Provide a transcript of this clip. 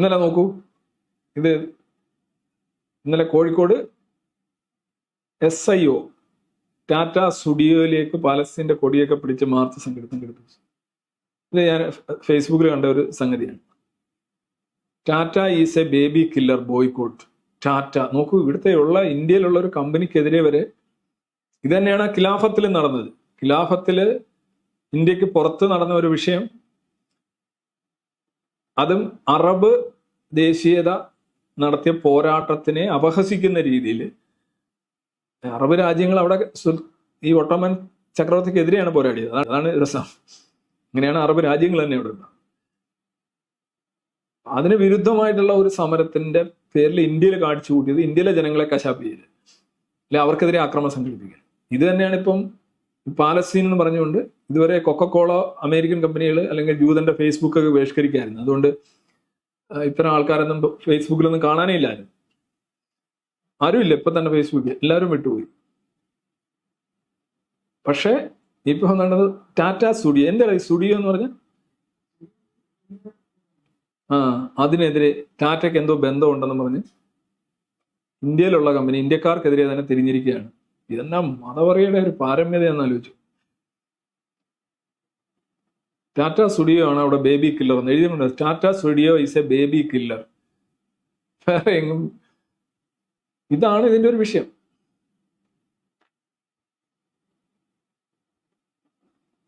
ഇന്നലെ നോക്കൂ. ഇത് ഇന്നലെ Kozhikode S I O Tata സ്റ്റുഡിയോയിലേക്ക് പാലസ്തീന്റെ കൊടിയൊക്കെ പിടിച്ച് മാർച്ച് സംഘടിതം സംഘടിപ്പിച്ചു ഇത് ഞാൻ ഫേസ്ബുക്കിൽ കണ്ട ഒരു സംഗതിയാണ്. Tata is a baby killer boycott Tata നോക്കൂ ഇവിടുത്തെ ഉള്ള ഇന്ത്യയിലുള്ള ഒരു കമ്പനിക്കെതിരെ വരെ ഇത് തന്നെയാണ് ഖിലാഫത്തിൽ നടന്നത്. ഖിലാഫത്തിൽ ഇന്ത്യയ്ക്ക് പുറത്ത് നടന്ന ഒരു വിഷയം അതും അറബ് ദേശീയത നടത്തിയ പോരാട്ടത്തിനെ അപഹസിക്കുന്ന രീതിയിൽ അറബ് രാജ്യങ്ങൾ അവിടെ ഈ ഒട്ടോമൻ ചക്രവർത്തിക്കെതിരെയാണ് പോരാടിയത്. അതാണ് രസം. ഇങ്ങനെയാണ് അറബ് രാജ്യങ്ങൾ തന്നെ ഉള്ളത്. അതിന് വിരുദ്ധമായിട്ടുള്ള ഒരു സമരത്തിന്റെ പേരിൽ ഇന്ത്യയിൽ കാണിച്ചു കൂട്ടിയത് ഇന്ത്യയിലെ ജനങ്ങളെ കശാപ്പ് ചെയ്ത് അല്ലെ അവർക്കെതിരെ ആക്രമണം സംഘടിപ്പിക്കുക ഇത് തന്നെയാണ് ഇപ്പം പാലസ്തീൻ എന്ന് പറഞ്ഞുകൊണ്ട് ഇതുവരെ കൊക്കക്കോള അമേരിക്കൻ കമ്പനികൾ അല്ലെങ്കിൽ ജൂതന്റെ ഫേസ്ബുക്ക് ഒക്കെ ബഹിഷ്കരിക്കായിരുന്നു. അതുകൊണ്ട് ഇത്തരം ആൾക്കാരൊന്നും ഫേസ്ബുക്കിലൊന്നും കാണാനേ ഇല്ലായിരുന്നു. ആരുമില്ല ഇപ്പൊ തന്നെ ഫേസ്ബുക്ക് എല്ലാവരും വിട്ടുപോയി. പക്ഷേ ഇപ്പൊ നടന്നത് ടാറ്റ സ്റ്റുഡിയോ എന്താ സ്റ്റുഡിയോ എന്ന് പറഞ്ഞ? ആ അതിനെതിരെ ടാറ്റയ്ക്ക് എന്തോ ബന്ധമുണ്ടെന്ന് പറഞ്ഞ് ഇന്ത്യയിലുള്ള കമ്പനി ഇന്ത്യക്കാർക്കെതിരെ തന്നെ തിരിഞ്ഞിരിക്കുകയാണ്. ഇതെന്നാ മതപറയുടെ ഒരു പാരമ്യത ആലോചിച്ചു ടാറ്റ സ്റ്റുഡിയോ ആണ് അവിടെ ബേബി കില്ലർ എന്ന് എഴുതിയിട്ടുണ്ട്. Tata studio is a baby killer വേറെ എങ്ങും ഇതാണ് ഇതിന്റെ ഒരു വിഷയം.